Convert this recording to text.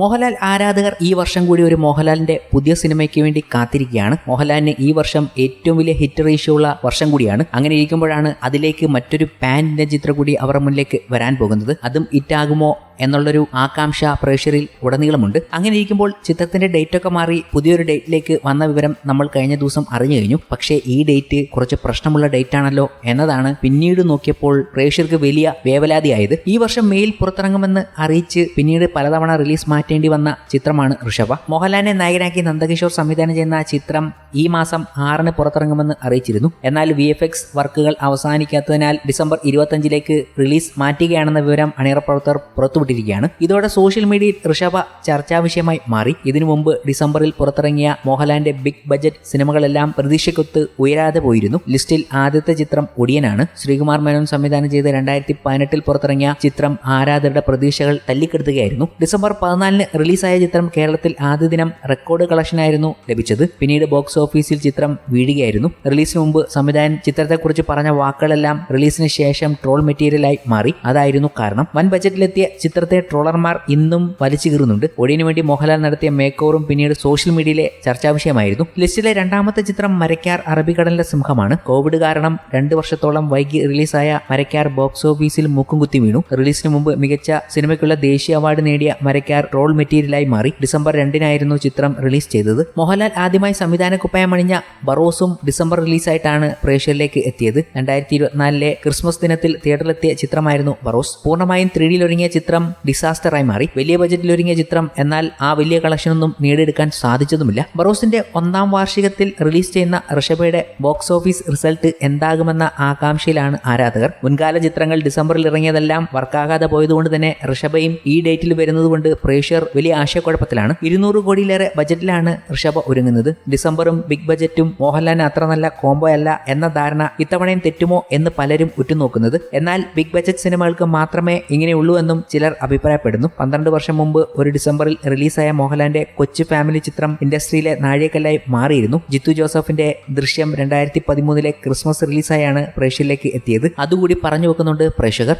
മോഹൻലാൽ ആരാധകർ ഈ വർഷം കൂടി ഒരു മോഹൻലാലിന്റെ പുതിയ സിനിമയ്ക്ക് വേണ്ടി കാത്തിരിക്കുകയാണ്. മോഹൻലാലിന് ഈ വർഷം ഏറ്റവും വലിയ ഹിറ്റ് റേഷ്യോ ഉള്ള വർഷം കൂടിയാണ്. അങ്ങനെ ഇരിക്കുമ്പോഴാണ് അതിലേക്ക് മറ്റൊരു പാൻ ചിത്രം കൂടി അവരുടെ മുന്നിലേക്ക് വരാൻ പോകുന്നത്. അതും ഇറ്റാകുമോ എന്നുള്ളൊരു ആകാംക്ഷ പ്രേക്ഷകരിൽ ഉടനീളമുണ്ട്. അങ്ങനെ ഇരിക്കുമ്പോൾ ചിത്രത്തിന്റെ ഡേറ്റ് ഒക്കെ മാറി പുതിയൊരു ഡേറ്റിലേക്ക് വന്ന വിവരം നമ്മൾ കഴിഞ്ഞ ദിവസം അറിഞ്ഞു കഴിഞ്ഞു. പക്ഷേ ഈ ഡേറ്റ് കുറച്ച് പ്രശ്നമുള്ള ഡേറ്റ് ആണല്ലോ എന്നതാണ് പിന്നീട് നോക്കിയപ്പോൾ പ്രേക്ഷകർക്ക് വലിയ വേവലാതിയായത്. ഈ വർഷം മെയിൽ പുറത്തിറങ്ങുമെന്ന് അറിയിച്ച് പിന്നീട് പലതവണ റിലീസ് മാറ്റേണ്ടി വന്ന ചിത്രമാണ് ഋഷഭ. മോഹൻലാലിനെ നായകനാക്കി നന്ദകിഷോർ സംവിധാനം ചെയ്യുന്ന ചിത്രം ഈ മാസം ആറിന് പുറത്തിറങ്ങുമെന്ന് അറിയിച്ചിരുന്നു. എന്നാൽ വി എഫ് എക്സ് വർക്കുകൾ അവസാനിക്കാത്തതിനാൽ ഡിസംബർ ഇരുപത്തഞ്ചിലേക്ക് റിലീസ് മാറ്റുകയാണെന്ന വിവരം അണിയറ പ്രവർത്തകർ പുറത്തുവിട്ടിരിക്കുകയാണ്. ഇതോടെ സോഷ്യൽ മീഡിയയിൽ ഋഷഭ ചർച്ചാ വിഷയമായി മാറി. ഇതിനു മുമ്പ് ഡിസംബറിൽ പുറത്തിറങ്ങിയ മോഹൻലാലിന്റെ ബിഗ് ബജറ്റ് സിനിമകളെല്ലാം പ്രതീക്ഷയ്ക്കൊത്ത് ഉയരാതെ പോയിരുന്നു. ലിസ്റ്റിൽ ആദ്യത്തെ ചിത്രം ഒടിയനാണ്. ശ്രീകുമാർ മേനോൻ സംവിധാനം ചെയ്ത് രണ്ടായിരത്തി പതിനെട്ടിൽ പുറത്തിറങ്ങിയ ചിത്രം ആരാധകരുടെ പ്രതീക്ഷകൾ തല്ലിക്കെടുത്തുകയായിരുന്നു. ഡിസംബർ പതിനാലിന് റിലീസായ ചിത്രം കേരളത്തിൽ ആദ്യ ദിനം റെക്കോർഡ് കളക്ഷനായിരുന്നു ലഭിച്ചത്. പിന്നീട് ബോക്സ് ഓഫീസിൽ ചിത്രം വീഴുകയായിരുന്നു. റിലീസിന് മുമ്പ് സംവിധായകൻ ചിത്രത്തെക്കുറിച്ച് പറഞ്ഞ വാക്കുകളെല്ലാം റിലീസിന് ശേഷം ട്രോൾ മെറ്റീരിയലായി മാറി. അതായിരുന്നു കാരണം. വൻ ബജറ്റിലെത്തിയ ചിത്രത്തെ ട്രോളർമാർ ഇന്നും വലിച്ചു കീറുന്നുണ്ട്. ഒടിയനു വേണ്ടി മോഹൻലാൽ നടത്തിയ മേക്കോറും പിന്നീട് സോഷ്യൽ മീഡിയയിലെ ചർച്ചാ വിഷയമായിരുന്നു. ലിസ്റ്റിലെ രണ്ടാമത്തെ ചിത്രം മരക്കാർ അറബിക്കടലിന്റെ സിംഹമാണ്. കോവിഡ് കാരണം രണ്ട് വർഷത്തോളം വൈകി റിലീസായ മരക്കാർ ബോക്സ് ഓഫീസിൽ മുക്കും കുത്തി വീണു. റിലീസിന് മുമ്പ് മികച്ച സിനിമയ്ക്കുള്ള ദേശീയ അവാർഡ് നേടിയ മരക്കാർ ട്രോൾ മെറ്റീരിയലായി മാറി ഡിസംബർ രണ്ടിനായിരുന്നു ചിത്രം റിലീസ് ചെയ്തത്. മോഹൻലാൽ ആദ്യമായി സംവിധാന കുപ്പായം അണിഞ്ഞ ബറോസും ഡിസംബർ റിലീസായിട്ടാണ് പ്രേക്ഷകരിലേക്ക് എത്തിയത്. രണ്ടായിരത്തി ഇരുപത്തിനാലിലെ ക്രിസ്മസ് ദിനത്തിൽ തിയേറ്ററിലെത്തിയ ചിത്രമായിരുന്നു ബറോസ്. പൂർണമായും ത്രീ ഡിയിലൊരുങ്ങിയ ചിത്രം ഡിസാസ്റ്ററായി മാറി. വലിയ ബജറ്റിൽ ഒരുങ്ങിയ ചിത്രം എന്നാൽ ആ വലിയ കളക്ഷനൊന്നും നേടിയെടുക്കാൻ സാധിച്ചതുമില്ല. ബറോസിന്റെ ഒന്നാം വാർഷികത്തിൽ റിലീസ് ചെയ്യുന്ന ഋഷഭയുടെ ബോക്സ് ഓഫീസ് റിസൾട്ട് എന്താകുമെന്ന ആകാംക്ഷയിലാണ് ആരാധകർ. മുൻകാല ചിത്രങ്ങൾ ഡിസംബറിൽ ഇറങ്ങിയതെല്ലാം വർക്കാകാതെ പോയതുകൊണ്ട് തന്നെ ഋഷഭയും ഈ ഡേറ്റിൽ വരുന്നതുകൊണ്ട് പ്രേക്ഷകർ വലിയ ആശയക്കുഴപ്പത്തിലാണ്. ഇരുന്നൂറ് കോടിയിലേറെ ബജറ്റിലാണ് ഋഷഭ ഒരുങ്ങുന്നത്. ഡിസംബറും ബിഗ് ബജറ്റും മോഹൻലാലിന് അത്ര നല്ല കോംബോ അല്ല എന്ന ധാരണ ഇത്തവണയും തെറ്റുമോ എന്ന് പലരും ഉറ്റുനോക്കുന്നത്. എന്നാൽ ബിഗ് ബജറ്റ് സിനിമകൾക്ക് മാത്രമേ ഇങ്ങനെയുള്ളൂ എന്നും ചിലർ അഭിപ്രായപ്പെടുന്നു. പന്ത്രണ്ട് വർഷം മുമ്പ് ഒരു ഡിസംബറിൽ റിലീസായ മോഹൻലാലിന്റെ കൊച്ചു ഫാമിലി ചിത്രം ഇൻഡസ്ട്രിയിലെ നാഴികക്കല്ലായി മാറിയിരുന്നു. ജിത്തു ജോസഫിന്റെ ദൃശ്യം രണ്ടായിരത്തി പതിമൂന്നിലെ ക്രിസ്മസ് റിലീസായാണ് പ്രേക്ഷകരിലേക്ക് എത്തിയത്. അതുകൂടി പറഞ്ഞു വെക്കുന്നുണ്ട് പ്രേക്ഷകർ.